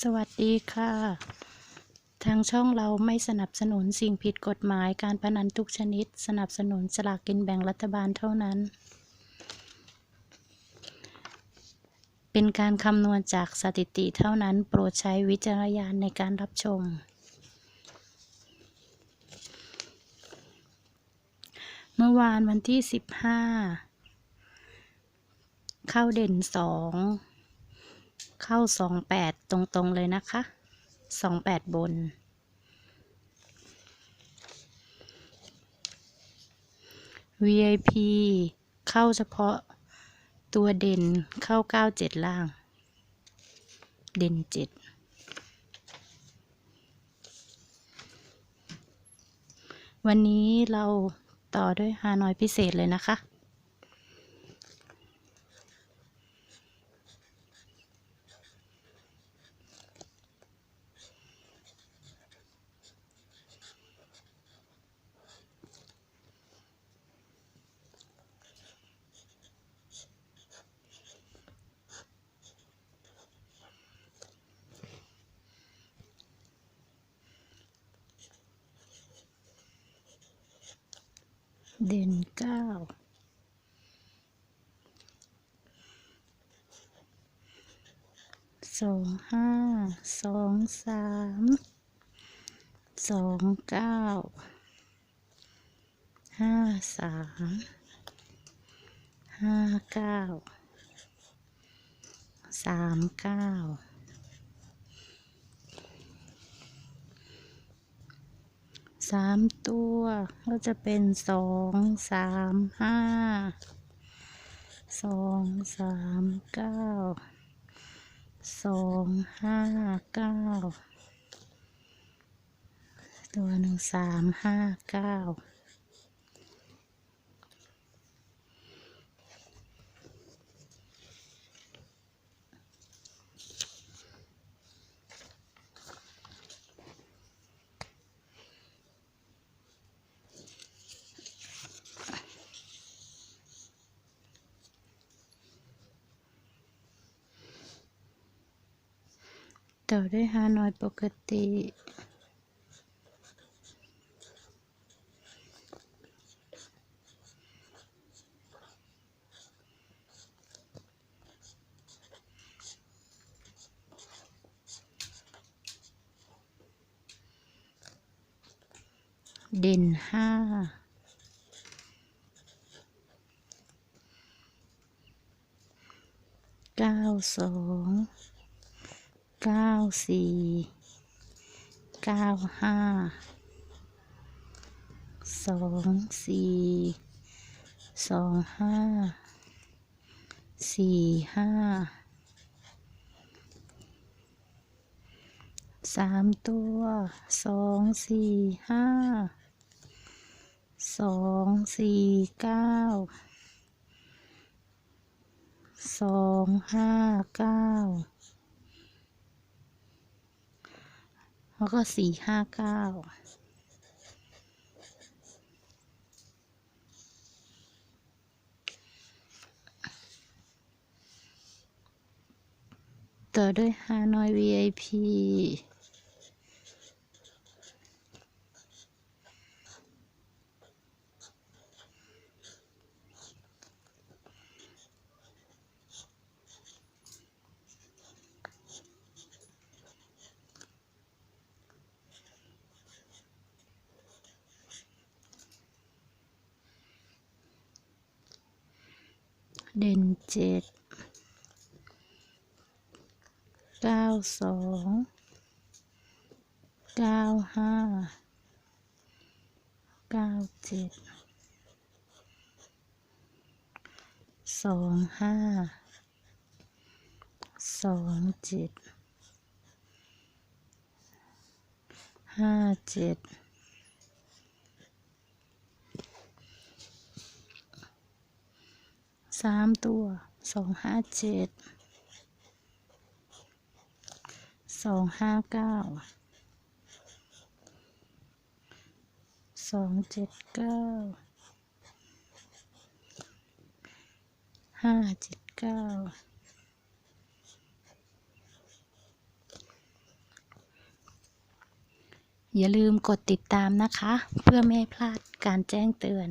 สวัสดีค่ะ ทางช่องเราไม่สนับสนุนสิ่งผิดกฎหมายการพนันทุกชนิด สนับสนุนสลากกินแบ่งรัฐบาลเท่านั้น เป็นการคำนวณจากสถิติเท่านั้น โปรดใช้วิจารณญาณในการรับชม เมื่อวานวันที่ 15 เข้าเด่นสอง เข้าสองแปดตรงๆเลยนะคะสองแปดบน VIP เข้าเฉพาะตัวเด่นเข้าเก้าเจ็ดล่าง เด่นเจ็ดวันนี้เราต่อด้วยฮานอยพิเศษเลยนะคะ เด่นเก้าสองห้าสองสามสองเก้าห้าสามห้าเก้าสามเก้า สามตัวก็จะเป็นสองสามห้าสองสามเก้าสองห้าเก้าตัวหนึ่งสามห้าเก้า ต่อด้วยฮานอยปกติ เด่นห้าเก้าสอง เก้าสี่เก้าห้าสองสี่สองห้าสี่ห้าสามตัวสองสี่ห้าสองสี่เก้าสองห้าเก้า แล้วก็สี่ห้าเก้าต่อด้วยฮานอย VIP เด่นเจ็ดเก้าสองเก้าห้าเก้าเจ็ดสองห้าสองเจ็ดห้าเจ็ด สามตัวสองห้าเจ็ดสองห้าเก้าสองเจ็ดเก้าห้าเจ็ดเก้าอย่าลืมกดติดตามนะคะ เพื่อไม่ให้พลาดการแจ้งเตือน